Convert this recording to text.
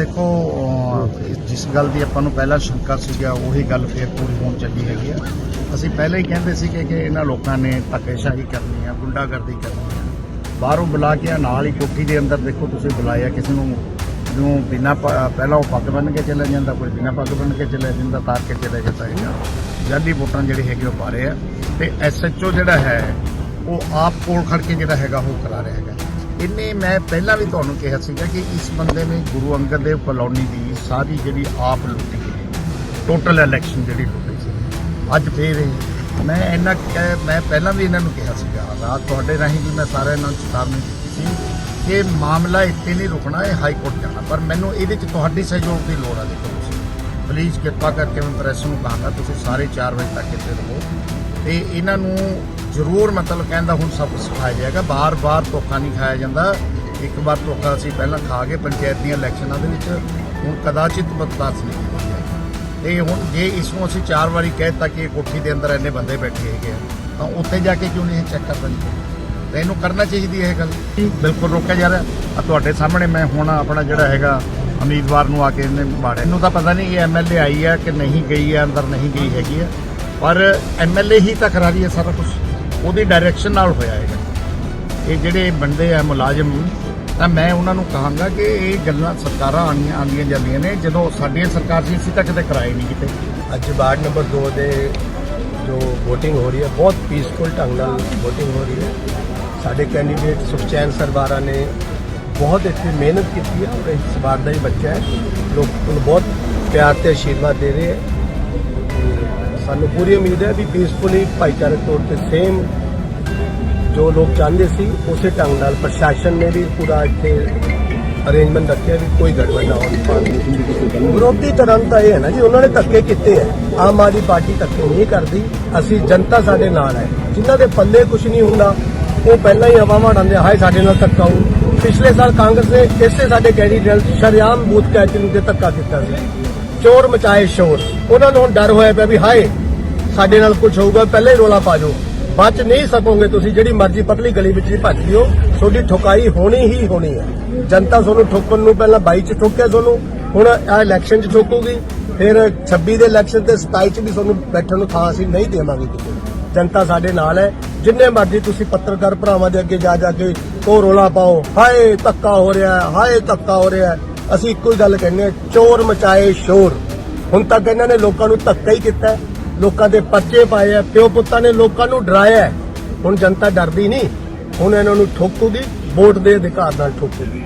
ਦੇਖੋ ਜਿਸ ਗੱਲ ਦੀ ਆਪਾਂ ਨੂੰ ਪਹਿਲਾਂ ਸ਼ੰਕਾ ਸੀਗਾ ਉਹੀ ਗੱਲ ਫੇਰ ਪੂਰੀ ਹੋਣ ਚੱਲੀ ਹੈਗੀ ਆ। ਅਸੀਂ ਪਹਿਲਾਂ ਹੀ ਕਹਿੰਦੇ ਸੀ ਕਿ ਇਹਨਾਂ ਲੋਕਾਂ ਨੇ ਧੱਕੇਸ਼ਾਹੀ ਕਰਨੀ ਆ, ਗੁੰਡਾਗਰਦੀ ਕਰਨੀ ਆ। ਬਾਹਰੋਂ ਬੁਲਾ ਕੇ ਨਾਲ ਹੀ ਕੋਠੀ ਦੇ ਅੰਦਰ ਦੇਖੋ ਤੁਸੀਂ ਬੁਲਾਇਆ, ਕਿਸੇ ਨੂੰ ਨੂੰ ਬਿਨਾ ਪਹਿਲਾਂ ਉਹ ਪੱਗ ਬੰਨ ਕੇ ਚਲਾ ਜਾਂਦਾ, ਕੋਈ ਬਿਨਾ ਪੱਗ ਬੰਨ ਕੇ ਚਲਾ ਜਾਂਦਾ, ਤਾਰ ਕੇ ਚਲਾ ਜਾਂਦਾ ਹੈਗਾ। ਜਾਲੀ ਵੋਟਾਂ ਜਿਹੜੇ ਹੈਗੇ ਉਹ ਪਾ ਰਹੇ ਆ। ਤੇ ਐਸਐਚਓ ਜਿਹੜਾ ਹੈ, ਉਹ ਆਪ ਕੋਲ ਖੜ ਕੇ ਜਿਹੜਾ ਹੈਗਾ ਉਹ ਕਰਾ ਰਿਹਾ ਹੈਗਾ। ਇਹਨੇ ਮੈਂ ਪਹਿਲਾਂ ਵੀ ਤੁਹਾਨੂੰ ਕਿਹਾ ਸੀਗਾ ਕਿ ਇਸ ਬੰਦੇ ਨੇ ਗੁਰੂ ਅੰਗਦ ਦੇਵ ਕਲੋਨੀ ਦੀ ਸਾਰੀ ਜਿਹੜੀ ਆਪ ਲੁੱਟੀ ਟੋਟਲ ਇਲੈਕਸ਼ਨ ਜਿਹੜੀ ਲੁੱਟੀ ਸੀ। ਅੱਜ ਫੇਰ ਇਹ ਮੈਂ ਇਹਨਾਂ ਕਹਿ- ਮੈਂ ਪਹਿਲਾਂ ਵੀ ਇਹਨਾਂ ਨੂੰ ਕਿਹਾ ਸੀਗਾ, ਰਾਤ ਤੁਹਾਡੇ ਰਾਹੀਂ ਵੀ ਮੈਂ ਸਾਰਿਆਂ ਨਾਲ ਚੇਤਾਵਨੀ ਦਿੱਤੀ ਸੀ ਕਿ ਮਾਮਲਾ ਇੱਥੇ ਨਹੀਂ ਰੁਕਣਾ, ਇਹ ਹਾਈ ਕੋਰਟ ਜਾਣਾ। ਪਰ ਮੈਨੂੰ ਇਹਦੇ ਚ ਤੁਹਾਡੀ ਸਹਿਯੋਗ ਦੀ ਲੋੜ ਆ, ਦੇਖੋ ਤੁਸੀਂ। ਪਲੀਜ਼ ਕਿਰਪਾ ਕਰਕੇ ਮੈਂ ਪ੍ਰੈਸ ਨੂੰ ਕਹਾਂਗਾ, ਤੁਸੀਂ ਸਾਰੇ 4 ਵਜੇ ਤੱਕ ਇੱਥੇ ਰਹੋ। ਤੇ ਇਹਨਾਂ ਨੂੰ ਜ਼ਰੂਰ ਮਤਲਬ ਕਹਿੰਦਾ ਹੁਣ ਸਭ ਸਿਖਾਇਆ ਜਾਏਗਾ। ਬਾਰ-ਬਾਰ ਧੋਖਾ ਨਹੀਂ ਖਾਇਆ ਜਾਂਦਾ। ਇੱਕ ਵਾਰ ਧੋਖਾ ਅਸੀਂ ਪਹਿਲਾਂ ਖਾ ਕੇ ਪੰਚਾਇਤ ਦੀਆਂ ਇਲੈਕਸ਼ਨਾਂ ਦੇ ਵਿੱਚ ਹੁਣ ਕਦਾਚਿਤ ਬਰਦਾਸ਼ਤ ਨਹੀਂ ਕੀਤੀ ਜਾਏਗੀ। ਤੇ ਹੁਣ ਜੇ ਇਸ ਨੂੰ ਅਸੀਂ ਚਾਰ ਵਾਰੀ ਕਹਿ ਦਿੱਤਾ ਕਿ ਇਹ ਕੋਠੀ ਦੇ ਅੰਦਰ ਇੰਨੇ ਬੰਦੇ ਬੈਠੇ ਹੈਗੇ ਆ, ਤਾਂ ਉੱਥੇ ਜਾ ਕੇ ਕਿਉਂ ਨਹੀਂ ਚੈੱਕ ਕਰ ਦਿੰਦੇ ਤਾਂ ਇਹਨੂੰ ਕਰਨਾ ਚਾਹੀਦੀ ਹੈ ਇਹ ਗੱਲ। ਬਿਲਕੁਲ ਰੋਕਿਆ ਜਾ ਰਿਹਾ। ਆ ਤੁਹਾਡੇ ਸਾਹਮਣੇ ਮੈਂ ਹੁਣ ਆਪਣਾ ਜਿਹੜਾ ਹੈਗਾ ਉਮੀਦਵਾਰ ਨੂੰ ਆ ਕੇ ਇਹਨੇ ਮਾੜਿਆ ਇਹਨੂੰ ਤਾਂ ਪਤਾ ਨਹੀਂ ਇਹ ਐਮਐਲਏ ਆਈ ਹੈ ਕਿ ਨਹੀਂ ਗਈ ਹੈ ਅੰਦਰ ਨਹੀਂ ਗਈ ਹੈਗੀ ਹੈ ਪਰ ਐਮਐਲਏ ਹੀ ਤਾਂ ਕਰਾ ਰਹੀ ਹੈ ਸਾਰਾ ਕੁਝ ਉਹਦੀ ਡਾਇਰੈਕਸ਼ਨ ਨਾਲ ਹੋਇਆ ਹੈਗਾ ਇਹ ਜਿਹੜੇ ਬੰਦੇ ਆ, ਮੁਲਾਜ਼ਮ, ਤਾਂ ਮੈਂ ਉਹਨਾਂ ਨੂੰ ਕਹਾਂਗਾ ਕਿ ਇਹ ਗੱਲਾਂ ਸਰਕਾਰਾਂ ਆਉਂਦੀਆਂ ਆਉਂਦੀਆਂ ਜਾਂਦੀਆਂ ਨੇ। ਜਦੋਂ ਸਾਡੀ ਸਰਕਾਰ ਸੀ, ਅਸੀਂ ਤਾਂ ਕਦੇ ਕਰਾਏ ਨਹੀਂ ਕਿਤੇ। ਅੱਜ ਵਾਰਡ ਨੰਬਰ 2 ਦੇ ਜੋ VOTING ਹੋ ਰਹੀ ਹੈ, ਬਹੁਤ ਪੀਸਫੁਲ ਢੰਗ ਨਾਲ VOTING ਹੋ ਰਹੀ ਹੈ। ਸਾਡੇ ਕੈਂਡੀਡੇਟ ਸੁਖਚੈਨ ਸਰਵਾਰਾ ਨੇ ਬਹੁਤ ਇੱਥੇ ਮਿਹਨਤ ਕੀਤੀ ਹੈ ਔਰ ਇਸ ਵਾਰ ਦਾ ਹੀ ਬੱਚਾ ਹੈ। ਲੋਕ ਉਹਨੂੰ ਬਹੁਤ ਪਿਆਰ ਤੇ ਆਸ਼ੀਰਵਾਦ ਦੇ ਰਹੇ ਹੈ। ਸਾਨੂੰ ਪੂਰੀ ਉਮੀਦ ਹੈ ਵੀ ਪੀਸਫੁਲੀ ਭਾਈਚਾਰਕ ਤੌਰ ਤੇ ਸੇਮ ਜੋ ਲੋਕ ਚਾਹੁੰਦੇ ਸੀ, ਉਸੇ ਢੰਗ ਨਾਲ ਪ੍ਰਸ਼ਾਸਨ ਨੇ ਵੀ ਪੂਰਾ ਇੱਥੇ ਅਰੇਂਜਮੈਂਟ ਰੱਖਿਆ ਵੀ ਕੋਈ ਗੜਬੜ ਨਾ ਹੋਵੇ। ਵਿਰੋਧੀ ਤਰ੍ਹਾਂ ਤਾਂ ਇਹ ਹੈ ਨਾ ਜੀ, ਉਹਨਾਂ ਨੇ ਧੱਕੇ ਕੀਤੇ ਹੈ। ਆਮ ਆਦਮੀ ਪਾਰਟੀ ਧੱਕੇ ਨਹੀਂ ਕਰਦੀ, ਅਸੀਂ ਜਨਤਾ ਸਾਡੇ ਨਾਲ ਹੈ। ਜਿਨ੍ਹਾਂ ਦੇ ਪੱਲੇ ਕੁਝ ਨਹੀਂ ਹੁੰਦਾ, ਉਹ ਪਹਿਲਾਂ ਹੀ ਹਵਾਵਾਂ ਉਡਾਉਂਦੇ ਹਾਏ ਸਾਡੇ ਨਾਲ ਧੱਕਾ ਹੋਊ। ਪਿਛਲੇ ਸਾਲ ਕਾਂਗਰਸ ਨੇ ਇਸੇ ਸਾਡੇ ਕੈਂਡੀਡੇਟ ਸ਼ਰਿਆਮ ਬੂਥ ਕੈਚਿੰਗ ਤੇ ਧੱਕਾ ਕੀਤਾ ਸੀ। ਚੋਰ ਮਚਾਏ ਸ਼ੋਰ। ਉਹਨਾਂ ਨੂੰ ਹੁਣ ਡਰ ਹੋਇਆ ਪਿਆ ਵੀ ਹਾਏ, ਸਾਡੇ ਨਾਲ ਕੁਝ ਹੋਊਗਾ, ਪਹਿਲਾਂ ਹੀ ਰੋਲਾ ਪਾ ਜਾਓ। ਬਚ ਨਹੀਂ ਸਕੋਗੇ ਤੁਸੀਂ, ਜਿਹੜੀ ਮਰਜ਼ੀ ਪਤਲੀ ਗਲੀ ਵਿੱਚ ਹੀ ਭੱਜ ਲਿਓ ਤੁਹਾਡੀ ਠੁਕਾਈ ਹੋਣੀ ਹੀ ਹੋਣੀ ਹੈ। ਜਨਤਾ ਤੁਹਾਨੂੰ ਠੋਕਣ ਨੂੰ ਪਹਿਲਾਂ 22 ਚ ਠੋਕਿਆ ਤੁਹਾਨੂੰ, ਹੁਣ ਆ ਇਲੈਕਸ਼ਨ ਚ ਠੋਕੂਗੀ, ਫਿਰ 26 ਦੇ ਇਲੈਕਸ਼ਨ ਤੇ 27 ਚ ਵੀ ਤੁਹਾਨੂੰ ਬੈਠਣ ਨੂੰ ਥਾਂ ਅਸੀਂ ਨਹੀਂ ਦੇਵਾਂਗੇ ਕਿਤੇ। ਜਨਤਾ ਸਾਡੇ ਨਾਲ ਹੈ, ਜਿੰਨੇ ਮਰਜ਼ੀ ਤੁਸੀਂ ਪੱਤਰਕਾਰ ਭਰਾਵਾਂ ਦੇ ਅੱਗੇ ਜਾ ਜਾ ਕੇ ਉਹ ਰੋਲਾ ਪਾਓ, ਹਾਏ ਧੱਕਾ ਹੋ ਰਿਹਾ, ਹਾਏ ਧੱਕਾ ਹੋ ਰਿਹਾ। ਅਸੀਂ ਇੱਕੋ ਹੀ ਗੱਲ ਕਹਿੰਦੇ ਹਾਂ, ਚੋਰ ਮਚਾਏ ਸ਼ੋਰ। ਹੁਣ ਤੱਕ ਇਹਨਾਂ ਨੇ ਲੋਕਾਂ ਨੂੰ ਧੱਕਾ ਹੀ ਕੀਤਾ ਲੋਕਾਂ ਦੇ ਪਰਚੇ ਪਾਏ ਆ ਪਿਓ ਪੁੱਤਾਂ ਨੇ ਲੋਕਾਂ ਨੂੰ ਡਰਾਇਆ ਹੁਣ ਜਨਤਾ ਡਰਦੀ ਨਹੀਂ, ਹੁਣ ਇਹਨਾਂ ਨੂੰ ਠੋਕੂਗੀ, ਵੋਟ ਦੇ ਅਧਿਕਾਰ ਨਾਲ ਠੋਕੂਗੀ।